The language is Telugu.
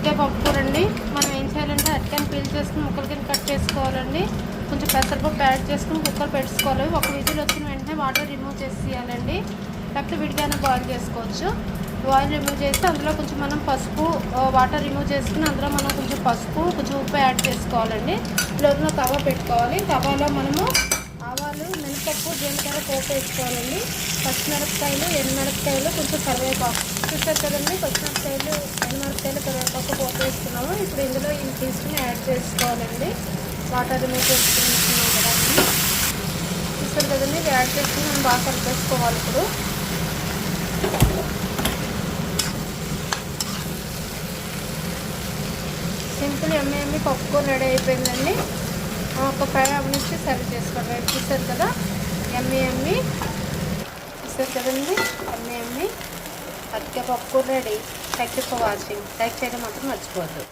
అరటికాయ పప్పు అండి మనం ఏం చేయాలంటే అరటికాయని పీల్ చేసుకుని ముక్కలు కింద కట్ చేసుకోవాలండి. కొంచెం పెసరపప్పు యాడ్ చేసుకుని కుక్కర్ పెట్టుకోవాలి. ఒక విజిల్ వచ్చిన వెంటనే వాటర్ రిమూవ్ చేసేయాలండి. లేకపోతే విడిగానే బాయిల్ చేసుకోవచ్చు. బాయిల్ రిమూవ్ చేసి అందులో కొంచెం మనం పసుపు వాటర్ రిమూవ్ చేసుకుని అందులో మనం కొంచెం పసుపు కొంచెం ఉప్పు యాడ్ చేసుకోవాలండి. లోతున తవ పెట్టుకోవాలి. తవాలో మనము ఆవాలు మినపప్పు జీలకర్ర పోపు వేసుకోవాలండి. పచ్చిమిరపకాయలు ఎండుమిరపకాయలు కొంచెం కరివేపాకు. చూసారు కదండి? పచ్చిమిరపకాయలు వేసుకున్నాము ఇప్పుడు ఇందులో ఈ పీస్ని యాడ్ చేసుకోవాలండి. వాటర్ రిమూవ్ చేసుకున్నాం కదా చూసారు కదండి ఇది యాడ్ చేసుకుని మనం బాగా కలిపేసుకోవాలి ఇప్పుడు. సింపుల్ ఎమ్మె ఎమ్మి పప్పు రెడీ అయిపోయిందండి. ఒక ఫ్రై అవనిచ్చి సర్వ్ చేసుకోండి రైట్ చూసారు కదా ఎమ్మె ఎమ్మి. చూసారు కదండి ఎమ్మె ఎమ్మి. అతికే పప్పు ready. Thank you for watching like చేయడం మాత్రం మర్చిపోవద్దు.